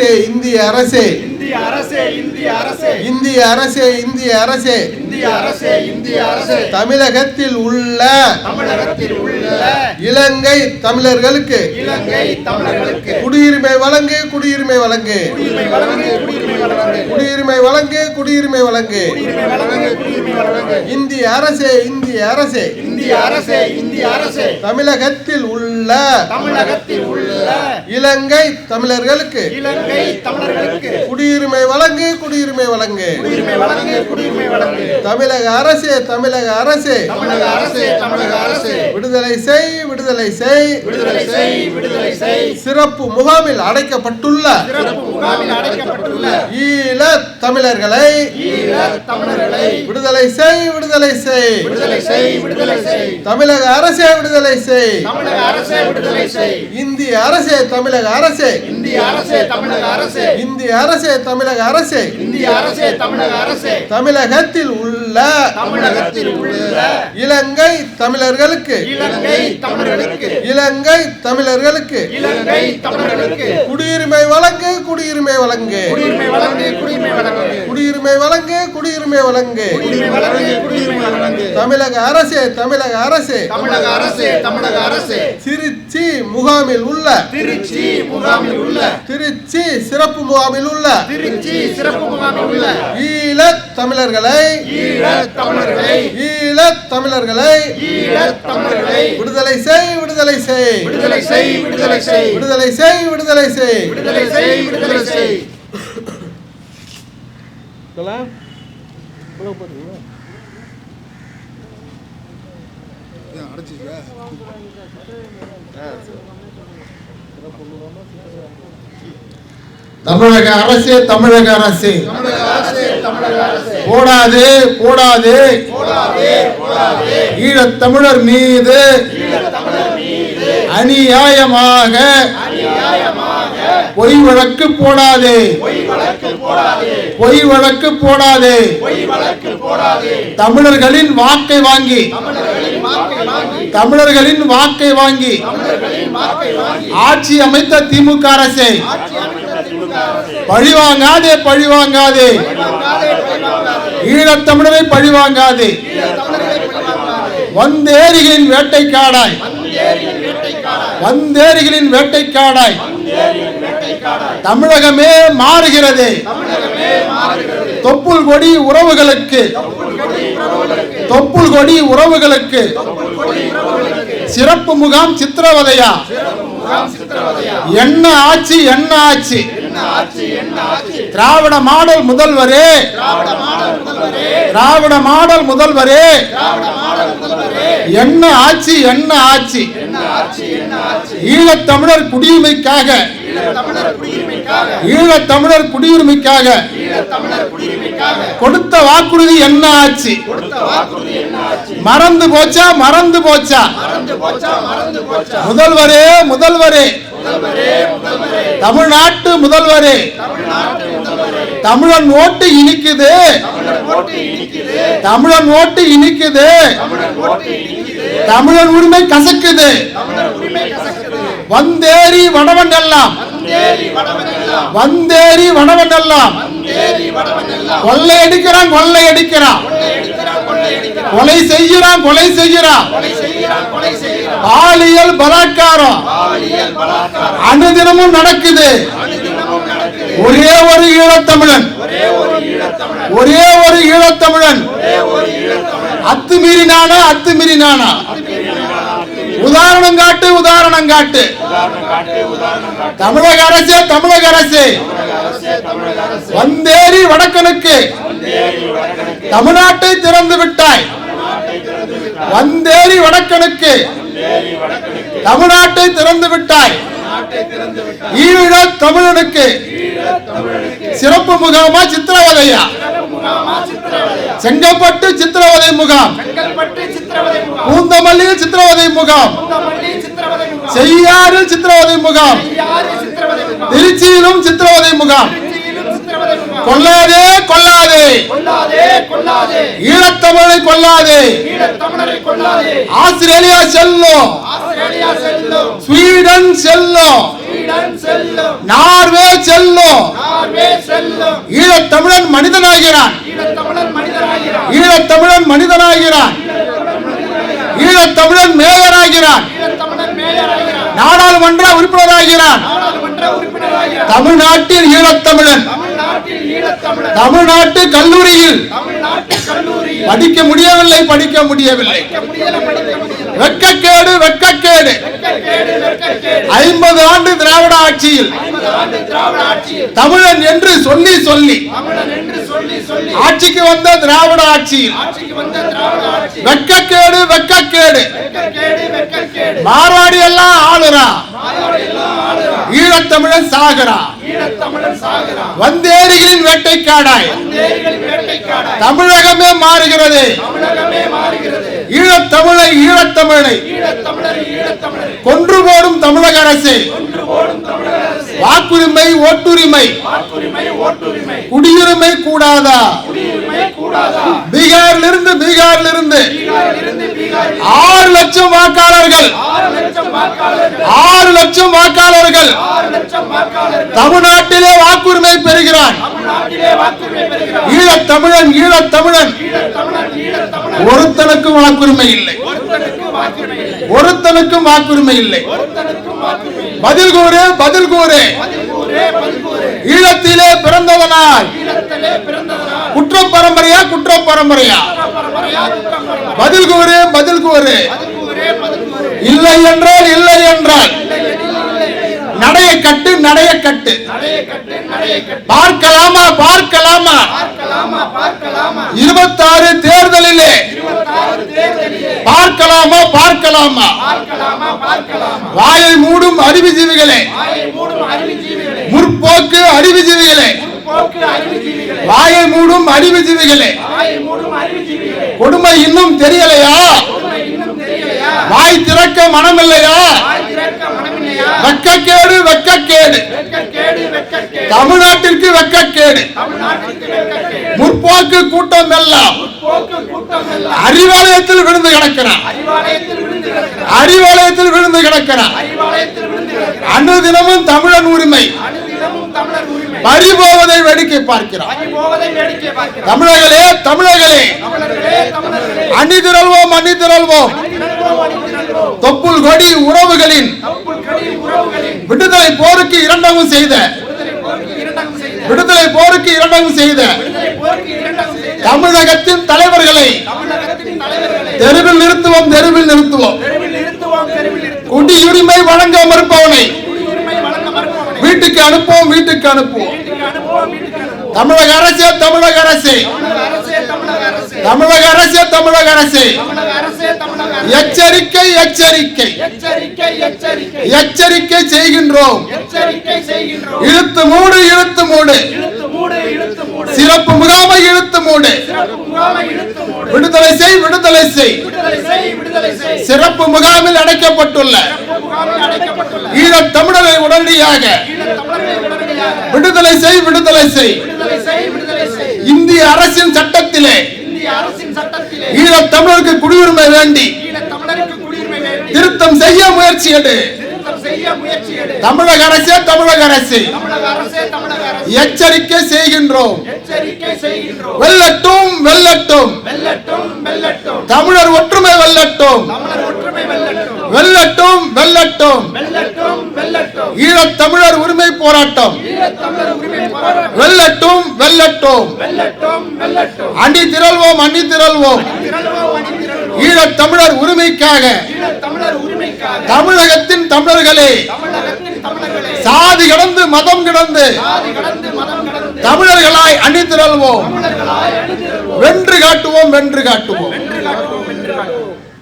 இந்திய அரசே. இந்திய அரசே இந்திய அரசே. இந்திய அரசே இந்திய அரசே. இந்திய அரசே இந்திய அரசே. தமிழகத்தில் உள்ள தமிழகத்தில் உள்ள இலங்கை தமிழர்களுக்கு இலங்கை தமிழர்களுக்கு. குடியுரிமை வழங்கு குடியுரிமை வழங்கு. குடியுரிமை வழங்கு குடியுரிமை வழங்கு. இந்திய அரசே இந்திய அரசே. இந்திய அரசே இந்திய அரசே. தமிழகத்தில் உள்ள தமிழகத்தில் உள்ள இலங்கை தமிழர்களுக்கு இலங்கை தமிழர்களுக்கு. குடியுரிமை வழங்கு குடியுரிமை வழங்கு. குடியுரிமை வழங்கு குடியுரிமை வழங்கு. தமிழக அரசே தமிழக அரசே. தமிழக அரசே தமிழக அரசே. விடுதலை செய் விடுதலை செய். விடுதலை செய் விடுதலை செய். சிறப்பு முகாமில் அடைக்கப்பட்டுள்ள சிறப்பு முகாமில் அடைக்கப்பட்டுள்ள ஈழ தமிழர்களை ஈழ தமிழர்களை விடுதலை செய் விடுதலை செய். விடுதலை செய் விடுதலை செய். தமிழக அரசே விடுதலை செய். தமிழக அரசே விடுதலை செய். இந்திய அரசே தமிழக அரசே. இந்திய அரசே தமிழக அரசே. இந்திய அரசே தமிழக அரசே. இந்திய அரசே தமிழக அரசே. தமிழகத்தில் உள்ள தமிழகத்தில் உள்ள இலங்கை தமிழர்களுக்கு இலங்கை தமிழர்களுக்கு இலங்கை தமிழர்களுக்கு. குடியுரிமை வழங்கு குடியுரிமை வழங்கு. குடியுரிமை வழங்கு குடியுரிமை வழங்கு. தமிழக அரசே தமிழக அரசே. தமிழக அரசே தமிழக அரசே. திருச்சி முகாமில் உள்ள. திருச்சி முகாமில் உள்ள. திருச்சி சிறப்பு முகாமில் உள்ள. திருச்சி சிறப்பு முகாமில் உள்ள. ஈழ தமிழர்களை. ஈழ தமிழர்களை. ஈழ தமிழர்களை. ஈழ தமிழர்களை. விடுதலை செய் விடுதலை செய். விடுதலை செய் விடுதலை செய். விடுதலை செய் விடுதலை செய். விடுதலை செய் விடுதலை செய். தமிழக அரசே தமிழக அரசே. தமிழக அரசே தமிழக அரசே. போடாது போடாது. போடாதே போடாதே. ஈழத் தமிழர் மீது அநியாயமாக பொய் வழக்கு போடாதே. பொய் வழக்கு போடாதே. தமிழர்களின் வாக்கை வாங்கி. தமிழர்களின் வாக்கை வாங்கி. ஆட்சி அமைத்த திமுக அரசை. பழிவாங்காதே பழிவாங்காதே. ஈழத்தமிழரை பழிவாங்காதே. வந்தேரிகளின் வேட்டைக்காடாய். வந்தேரிகளின் வேட்டைக்காடாய். தமிழகமே மாறுகிறது. தொப்புள் கொடி உறவுகளுக்கு. தொப்புள் கொடி உறவுகளுக்கு. சிறப்பு முகாம் சித்திரவதையா? முகாம் சித்திரவதையா என்ன ஆட்சி என்ன ஆட்சி திராவிட மாடல் முதல்வரே. திராவிட மாடல் முதல்வரே. என்ன ஆட்சி என்ன ஆட்சி ஈழத்தமிழர் குடியுரிமைக்காக. ஈழத்தமிழர் குடியுரிமைக்காக. கொடுத்த வாக்குறுதி என்ன ஆச்சு? மறந்து போச்சா மறந்து போச்சா? முதல்வரே முதல்வரே. தமிழ்நாட்டு முதல்வரே. தமிழன் ஓட்டு இனிக்குது. தமிழன் ஓட்டு இனிக்குது. தமிழன் உரிமை கசக்குது. வந்தேரி வடவன் எல்லாம். வந்தேரி வடவன் எல்லாம். கொள்ளை அடிக்கிறான் கொள்ளை அடிக்கிறான். கொலை செய்கிறான் கொலை செய்கிறான். பாலியல் பலாத்காரம். அனுதினமும் நடக்குது. ஒரே ஒரு ஈழத்தமிழன். ஒரே ஒரு ஈழத்தமிழன். அத்துமீறினானா அத்துமீறினானா? உதாரணம் காட்டு உதாரணம் காட்டு. தமிழக அரசே தமிழக அரசே. வந்தேரி வடக்கனுக்கு. தமிழ்நாட்டை திறந்து விட்டாய். வந்தேரி வடக்கனுக்கு. தமிழ்நாட்டை திறந்து விட்டாய். ஈழ தமிழனுக்கு சிறப்பு முகாமா சித்திரவதையா? செங்கப்பட்டு சித்திரவதை முகாம். பூந்தமல்லியில் சித்திரவதை முகாம். செய்யாறு சித்திரவதை முகாம். திருச்சியிலும் சித்திரவதை முகாம். கொல்லாதே கொல்லாதே கொல்லாதே கொல்லாதே ஆஸ்திரேலியா செல்லும். ஆஸ்திரேலியா செல்லும். ஸ்வீடன் செல்லும். ஸ்வீடன் தமிழன் செல்லும். நார்வே செல்லும். நார்வே செல்லும். ஈழத்தமிழன் மனிதனாகிறான். ஈழத்தமிழன் மனிதராகிறான் ஈழத்தமிழன் மனிதனாகிறான். ஈழத்தமிழன் மேயராகிறான். நாடாளுமன்ற உறுப்பினராகிறான். தமிழ்நாட்டில் ஈழத்தமிழன். தமிழ்நாட்டு கல்லூரியில் படிக்க முடியவில்லை படிக்க முடியவில்லை. வெட்கக்கேடு வெக்கக்கேடு ஐம்பது ஆண்டு திராவிட ஆட்சியில் தமிழன் என்று சொல்லி சொல்லி ஆட்சிக்கு வந்த திராவிட ஆட்சியில் வெக்கக்கேடு வெக்கக்கேடு. மார்வாடி எல்லாம் ஆளுரா ஈழத்தமிழன் சாகரா. வந்தேரிகளின் வேட்டைக்காடாய். தமிழகமே மாறுகிறது. ஈழத்தமிழை ஈழத்தமிழை கொன்று போடும் தமிழக அரசு. வாக்குரிமை ஓட்டுரிமை. குடியுரிமை கூடாதா? பீகாரிலிருந்து பீகாரிலிருந்து ஆறு லட்சம் வாக்காளர்கள் தமிழன் ஈழத் தமிழன் ஒருத்தனுக்கும் வாக்குரிமை இல்லை. ஒருத்தனுக்கும் வாக்குரிமை இல்லை. பதில் கூறு பதில் கூறு. ஈழத்திலே பிறந்தவனால். குற்ற பரம்பரையா குற்ற பரம்பரையா? பதில் கூறு பதில் கூறு. இல்லை என்றால் இல்லை என்றால். நடைய கட்டு நடைய கட்டு பார்க்கலாமா பார்க்கலாமா? இருபத்தாறு தேர்தலிலே. பார்க்கலாமா பார்க்கலாமா? வாயை மூடும் அறிவுஜீவிகளே. முற்போக்கு அறிவுஜீவிகளே. வாயை மூடும் அறிவுஜீவிகளே. கொடுமை இன்னும் தெரியலையா? வாய் திறக்க மனமில்லையா? வெக்கக்கேடு வெக்கக்கேடு. தமிழ்நாட்டிற்கு வெக்கக்கேடு. முற்போக்கு கூட்டம் எல்லாம் அறிவாலயத்தில் விழுந்து கிடக்கிறான் அறிவாலயத்தில் விழுந்து கிடக்கிறான் அன்று தினமும் தமிழன் உரிமை. பறிபோவதை வேடிக்கை பார்க்கிறான் தமிழர்களே தமிழர்களே. அணி திரள்வோம் அணி திரள்வோம் தொப்புள் கொடி உறவுகளின் விடுதலை போருக்கு இரண்டகம் செய்த விடுதலை போருக்கு இரண்டகம் செய்த தமிழகத்தின் தலைவர்களை தெருவில் நிறுத்துவோம் தெருவில் நிறுத்துவோம். குடியுரிமை வழங்க மறுப்பவனை வீட்டுக்கு அனுப்புவோம் வீட்டுக்கு அனுப்புவோம். தமிழக அரசே தமிழக அரசே. தமிழக அரசே தமிழக அரசே. எச்சரிக்கை எச்சரிக்கை. எச்சரிக்கை செய்கின்றோம். இழுத்து மூடு இழுத்து மூடு. சிறப்பு முகாமை இழுத்து மூடு. விடுதலை செய் விடுதலை செய். சிறப்பு முகாமில் அடைக்கப்பட்டுள்ள ஈழத் தமிழரை உடனடியாக விடுதலை செய் விடுதலை செய். இந்திய அரசின் சட்டத்திலே ஈழத் தமிழருக்கு குடியுரிமை வேண்டி திருத்தம் செய்ய முயற்சி எடு. தமிழக அரசே தமிழக அரசு. எச்சரிக்கை செய்கின்றோம். வெல்லட்டும் வெல்லட்டும். தமிழர் ஒற்றுமை வெல்லட்டும் வெல்லட்டும். வெல்லட்டும். ஈழத் தமிழர் உரிமை போராட்டம். வெல்லட்டும் வெல்லட்டோம். அணி திரள்வோம் அணி திரள்வோம் ஈழத் தமிழர் உரிமைக்காக. தமிழகத்தின் தமிழர்களே. சாதி கடந்து மதம் கிடந்து. தமிழர்களாய் அணி திரள்வோம் வென்று காட்டுவோம். வென்று காட்டுவோம்.